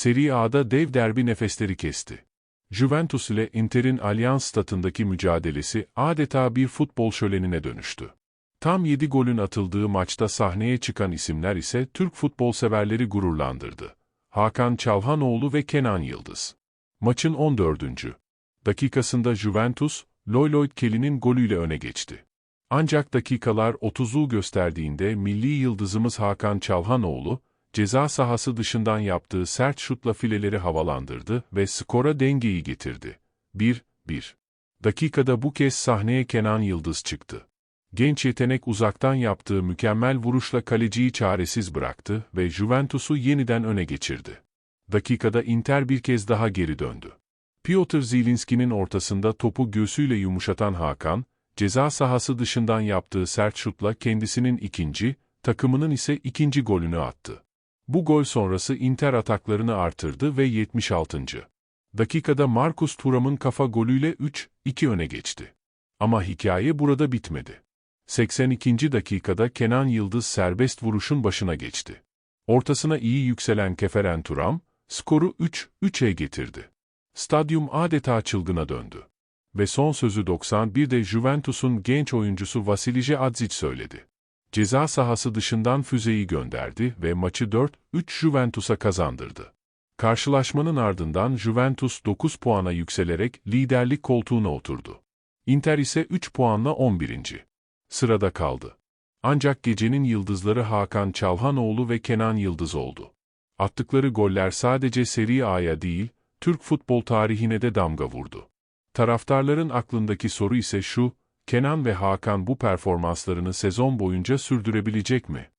Serie A'da dev derbi nefesleri kesti. Juventus ile Inter'in Allianz statındaki mücadelesi adeta bir futbol şölenine dönüştü. Tam 7 golün atıldığı maçta sahneye çıkan isimler ise Türk futbol severleri gururlandırdı. Hakan Çalhanoğlu ve Kenan Yıldız. Maçın 14. dakikasında Juventus, Lloyd Kelly'nin golüyle öne geçti. Ancak dakikalar 30'u gösterdiğinde milli yıldızımız Hakan Çalhanoğlu, ceza sahası dışından yaptığı sert şutla fileleri havalandırdı ve skora dengeyi getirdi. 1-1. Dakikada bu kez sahneye Kenan Yıldız çıktı. Genç yetenek uzaktan yaptığı mükemmel vuruşla kaleciyi çaresiz bıraktı ve Juventus'u yeniden öne geçirdi. Dakikada Inter bir kez daha geri döndü. Piotr Zielinski'nin ortasında topu göğsüyle yumuşatan Hakan, ceza sahası dışından yaptığı sert şutla kendisinin ikinci, takımının ise ikinci golünü attı. Bu gol sonrası Inter ataklarını artırdı ve 76. dakikada Marcus Thuram'ın kafa golüyle 3-2 öne geçti. Ama hikaye burada bitmedi. 82. dakikada Kenan Yıldız serbest vuruşun başına geçti. Ortasına iyi yükselen Keferen Turam, skoru 3-3'e getirdi. Stadyum adeta çılgına döndü. Ve son sözü 91'de Juventus'un genç oyuncusu Vasilije Adzic söyledi. Ceza sahası dışından füzeyi gönderdi ve maçı 4-3 Juventus'a kazandırdı. Karşılaşmanın ardından Juventus 9 puana yükselerek liderlik koltuğuna oturdu. Inter ise 3 puanla 11. sırada kaldı. Ancak gecenin yıldızları Hakan Çalhanoğlu ve Kenan Yıldız oldu. Attıkları goller sadece Serie A'ya değil, Türk futbol tarihine de damga vurdu. Taraftarların aklındaki soru ise şu, Kenan ve Hakan bu performanslarını sezon boyunca sürdürebilecek mi?